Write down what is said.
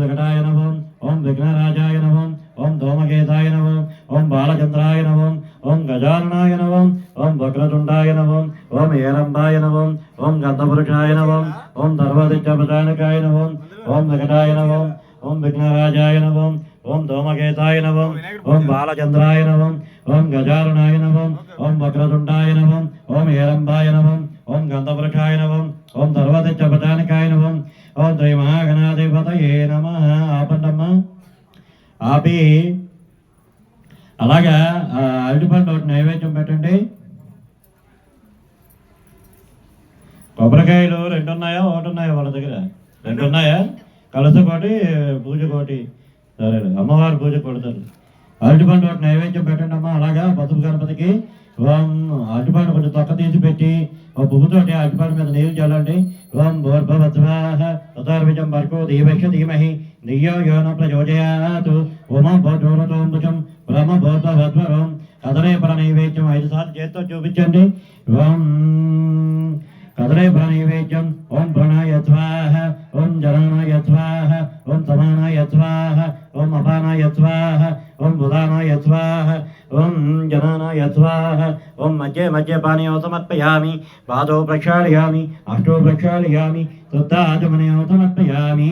వికటాయ నమం ఓం విఘ్నరాజాయ నమం ఓం ధూమకేతాయ నమం ఓం బాలచంద్రాయ నమం ఓం గజాననాయ నమం ఓం వక్రతుండాయ నమం ఓం ఏరంబాయ నమం ఓం గంధపురుషాయ నమం ఓం ధర్మదిత్యపదానకాయ నమం ఓం వికటాయ నమం ఓం విఘ్నరాజాయ నమం ఓం ధూమకేతాయ నమం ఓం బాలచంద్రాయ నమం ఓం గజారుణాయ నమం ఓం వక్రతుండాయ నమం ఓం ఏరంబాయ నమం ఓం గంధవృక్షాయ నమం ఓం ధర్వదిత్యపదానకాయ నమం ఓం శ్రీ ఆపి అలాగా అరటిపండు ఒకటి నైవేద్యం పెట్టండి. కొబ్బరికాయలు రెండు ఉన్నాయా? ఒకటి ఉన్నాయా వాళ్ళ దగ్గర? రెండు ఉన్నాయా? కలస పూజ కోటి. సరే అమ్మవారి పూజ కొడతారు. అరటిపండు ఒకటి నైవేద్యం పెట్టండి అమ్మా. అలాగా పసుపు గణపతికి. అరటిపండు కొంచెం తొక్క తీసి పెట్టి ఒక పువ్వుతోటి అరటిపండు మీద నీళ్ళు చల్లండి. ఓం భూర్భవత్వాహ తథార్విజం వర్గో దీవక్ష ధీమహి. ధియో యోన ప్రచోదయాతు ఉమం భోజోరతోంబుజం బ్రహ్మ భూతవత్వరం కదలే పర నైవేద్యం ఐదు సార్లు చేత్తో చూపించండి ఓం కదలే పర నైవేద్యం ఓం ప్రణాయ స్వాహ ఓం జనానాయ స్వాహ ఓం సమానాయ స్వాహ ఓం అపానాయ స్వాహ ఓం బుధానాయ స్వాహ ఓం జనానాయ స్వాహ ఓం మధ్య మధ్య పానీయం సమర్పయామి పాదో ప్రక్షాళయామి అష్టో ప్రక్షాళయామి శుద్ధాచమనయం సమర్పయామి